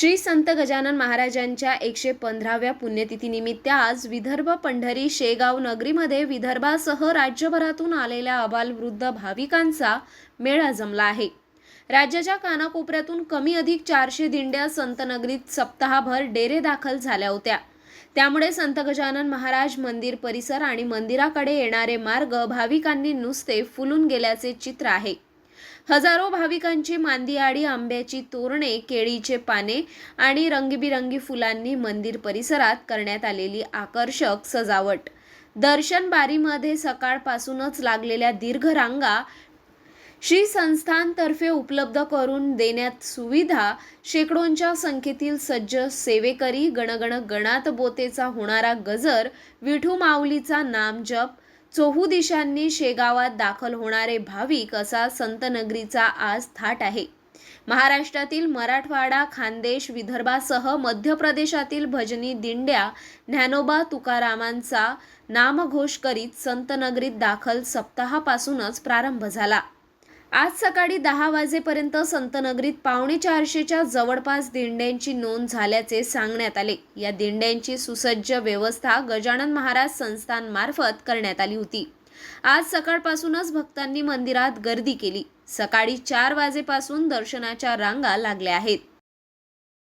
श्री संत गजानन महाराजांच्या एकशे पंधराव्या पुण्यतिथीनिमित्त आज विदर्भ पंढरी शेगाव नगरीमध्ये विदर्भासह राज्यभरातून आलेल्या अबालवृद्ध भाविकांचा मेळा जमला आहे. राज्याच्या कानाकोपऱ्यातून कमी अधिक चारशे दिंड्या संतनगरीत सप्ताहभर डेरे दाखल झाल्या होत्या. त्यामुळे संत गजानन महाराज मंदिर परिसर आणि मंदिराकडे येणारे मार्ग भाविकांनी नुसते फुलून गेल्याचे चित्र आहे. हजारो भाविकांची मांदियाळी आंब्याची तोरणे केळीचे पाने आणि रंगीबिरंगी फुलांनी मंदिर परिसरात करण्यात आलेली आकर्षक सजावट. दर्शन बारीमध्ये सकाळपासूनच लागलेल्या दीर्घ रांगा श्री संस्थानतर्फे उपलब्ध करून देण्यात सुविधा शेकडोंच्या संख्येतील सज्ज सेवेकरी गणगण गणात बोतेचा होणारा गजर विठू माऊलीचा नामजप चोहू दिशांनी शेगावात दाखल होणारे भाविक असा संतनगरीचा आज थाट आहे. महाराष्ट्रातील मराठवाडा खानदेश विदर्भासह मध्य प्रदेशातील भजनी दिंड्या ज्ञानोबा तुकारामांचा नामघोष करीत संतनगरीत दाखल सप्ताहापासूनच प्रारंभ झाला. आज सकाळी दहा वाजेपर्यंत संतनगरीत पावणे चारशेच्या जवळपास दिंड्यांची नोंद झाल्याचे सांगण्यात आले. या दिंड्यांची सुसज्ज व्यवस्था गजानन महाराज संस्थानमार्फत करण्यात आली होती. आज सकाळपासूनच भक्तांनी मंदिरात गर्दी केली. सकाळी चार वाजेपासून दर्शनाच्या रांगा लागल्या आहेत.